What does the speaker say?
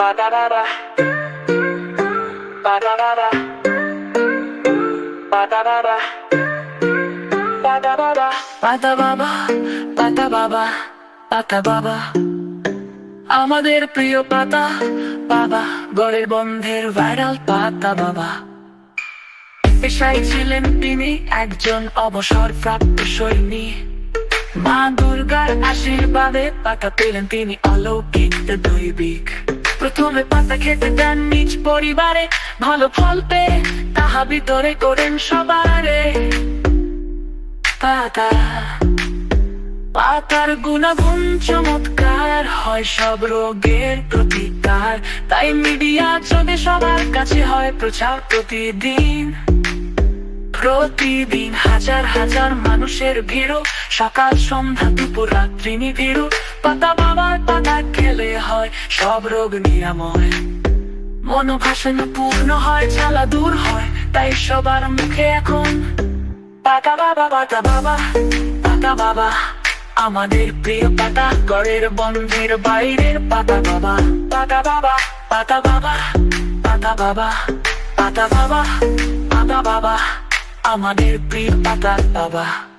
Ba-da-da-da. Ba-da-da-da. Ba-da-da-da. Ba-da-da-da. পাতা বাবা পাতা বাবা পাতা বাবা আমাদের প্রিয় পাতা, বাবা গড়ের বন্ধের ভাইরাল পাতা, বাবা পেশায় ছিলেন তিনি একজন অবসরপ্রাপ্ত সৈনিক মা দুর্গার আশীর্বাদে পাতা পেলেন তিনি অলৌকিক দৈবিক প্রথমে পাতা খেতে দেন নিজ পরিবারে। ভালো ফল পেয়ে তাহা ভিতরে করেন সবারে। পাতা, পাতার গুণাগুণ চমৎকার হয় সব রোগের প্রতিকার। তাই মিডিয়া যদি সবার কাছে হয় প্রচার প্রতিদিন। প্রতিদিন হাজার হাজার মানুষের ভিড় সকাল, সন্ধ্যা, দুপুর, রাত্রি নিভিড় পাতা সব রোগ নিরাময়। মনোভাষণ পূর্ণ হয়, জ্বালা দূর হয়, তাই সবার মুখে এখন পাতা বাবা পাতা বাবা পাতা বাবা। আমাদের প্রিয় পাতা ঘরের বন্ধের বাইরের পাতা বাবা। পাতা বাবা পাতা বাবা পাতা বাবা পাতা বাবা পাতা বাবা। আমাদের প্রিয় পাতা বাবা।